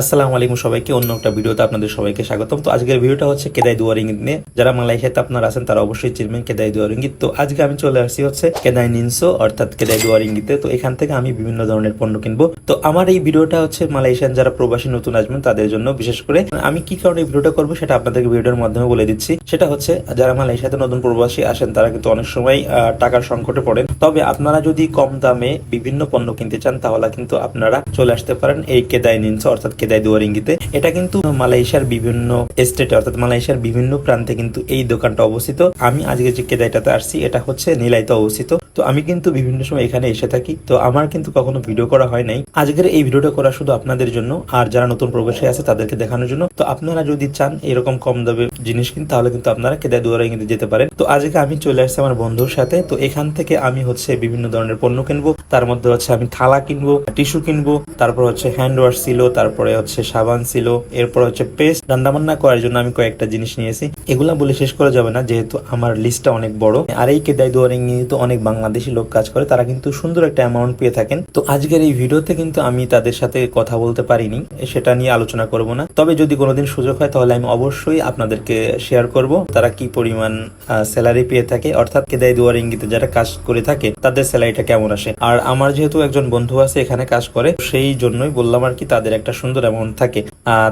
আসসালামু আলাইকুম সবাইকে, অন্য একটা ভিডিওতে আপনাদের সবাইকে স্বাগতম। তো আজকের ভিডিওটা হচ্ছে কেদাই দুয়ার ইঙ্গিত নিয়ে। যারা মালয়েশিয়াতে আপনারা আছেন, তারা অবশ্যই চিনবেন কেদাই দুয়ার ইঙ্গিত। তো আজকে আমি চলে আসছি হচ্ছে কেদাই নিনসো, অর্থাৎ কেদাই দুয়ার ইঙ্গিতে। তো এখান থেকে আমি বিভিন্ন ধরনের পণ্য কিনবো। তো আমার এই ভিডিওটা হচ্ছে মালয়েশিয়ান যারা প্রবাসী নতুন আসবেন, তাদের জন্য বিশেষ করে। আমি কি কারণে এই ভিডিওটা করব সেটা আপনাদেরকে ভিডিওর মাধ্যমে বলে দিচ্ছি। সেটা হচ্ছে, যারা মালয়েশিয়াতে নতুন প্রবাসী আসেন, তারা কিন্তু অনেক সময় টাকার সংকটে পড়েন। তবে আপনারা যদি কম দামে বিভিন্ন পণ্য কিনতে চান, তাহলে কিন্তু আপনারা চলে আসতে পারেন এই কেদাই নিনসো, অর্থাৎ কেদাই দুয়ারিঙ্গিতে। এটা কিন্তু মালয়েশিয়ার বিভিন্ন স্টেটে অর্থাৎ মালয়েশিয়ার বিভিন্ন প্রান্তে কিন্তু এই দোকানটা অবস্থিত। আমি আজকে যে কেদাইটাতে আসছি, এটা হচ্ছে নিলাইতে অবস্থিত। তো আমি কিন্তু বিভিন্ন সময় এখানে এসে থাকি। তো আমার কিন্তু কখনো ভিডিও করা হয় নাই। আজকের এই ভিডিওটা করা শুধু আপনাদের জন্য। আর যারা নতুন প্রবেশে আছে, তাদেরকে দেখানোর জন্য। তো আপনারা যদি চান এরকম কম দামে জিনিস কিনতে, তাহলে কিন্তু আপনারা কেদাই দুয়ারে কিন্তু যেতে পারেন। তো আজকে আমি চলে আসছি আমার বন্ধুর সাথে। তো এখান থেকে আমি হচ্ছে বিভিন্ন ধরনের পণ্য কিনবো। তার মধ্যে হচ্ছে আমি থালা কিনবো, টিস্যু কিনবো, তারপর হচ্ছে হ্যান্ড ওয়াশ ছিল, তারপরে হচ্ছে সাবান ছিল, এরপর হচ্ছে পেস্ট রান্নাবান্না করার জন্য আমি কয়েকটা জিনিস নিয়েছি। এগুলা বলে শেষ করা যাবে না, যেহেতু আমার লিস্টটা অনেক বড়। আর এই কেদাই দুয়ারে তো অনেক বাংলাদেশি লোক কাজ করে, তারা কিন্তু সুন্দর একটা অ্যামাউন্ট পেয়ে থাকেন। তো আজকের এই ভিডিওতে কিন্তু আমি তাদের সাথে কথা বলতে পারিনি, সেটা নিয়ে আলোচনা করব না। তবে যদি কোনোদিন সুযোগ হয়, তাহলে আমি অবশ্যই আপনাদেরকে শেয়ার করব, তারা কি পরিমাণ স্যালারি পেয়ে থাকে। অর্থাৎ কেদাই দুয়ার ইঙ্গিতে যারা কাজ করে থাকে, তাদের স্যালারিটা কেমন আসে? আর আমার যেহেতু একজন বন্ধু আছে, এখানে কাজ করে, সেই জন্যই বললাম আর কি, তাদের একটা সুন্দর অ্যামাউন্ট থাকে।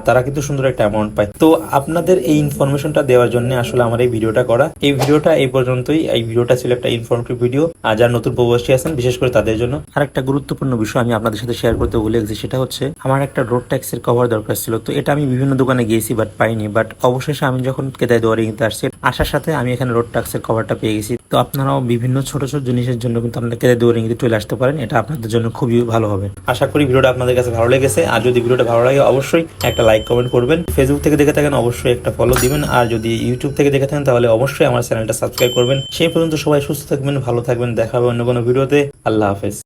তারা কিন্তু সুন্দর একটা অ্যামাউন্ট পায়। তো আপনাদের এই ইনফরমেশনটা দেওয়ার জন্য আসলে আমার এই ভিডিওটা করা। এই ভিডিওটা এই পর্যন্তই। এই ভিডিওটা ছিল একটা ইনফরমেটিভ ভিডিও আর যারা নতুন প্রবাসী আছেন, বিশেষ করে তাদের জন্য। আর একটা গুরুত্বপূর্ণ বিষয় আমি আপনাদের সাথে শেয়ার করতে ভুলে গেছি, সেটা হচ্ছে আমার একটা রোড ট্যাক্সের কভার দরকার ছিল। তো এটা আমি বিভিন্ন দোকানে গিয়েছি বাট পাইনি। বাট অবশেষে আমি যখন কেদায় দোয়ারে আসছি, আসার সাথে আমি এখানে রোড ট্যাক্সের কভারটা পেয়ে গেছি। তো আপনারাও বিভিন্ন ছোট ছোট জিনিসের জন্য কিন্তু আপনারা কেদাই দৌড়ে কিন্তু চলে আসতে পারেন। এটা আপনাদের জন্য খুবই ভালো হবে। আশা করি ভিডিওটা আপনাদের কাছে ভালো লেগেছে। আর যদি ভিডিওটা ভালো লাগে, অবশ্যই একটা লাইক, কমেন্ট করবেন। ফেসবুক থেকে দেখে থাকেন, অবশ্যই একটা ফলো দিবেন। আর যদি ইউটিউব থেকে দেখে থাকেন, তাহলে অবশ্যই আমার চ্যানেলটা সাবস্ক্রাইব করবেন। সেই পর্যন্ত সবাই সুস্থ থাকবেন, ভালো থাকবেন। দেখা হবে অন্য কোনো ভিডিওতে। আল্লাহ হাফেজ।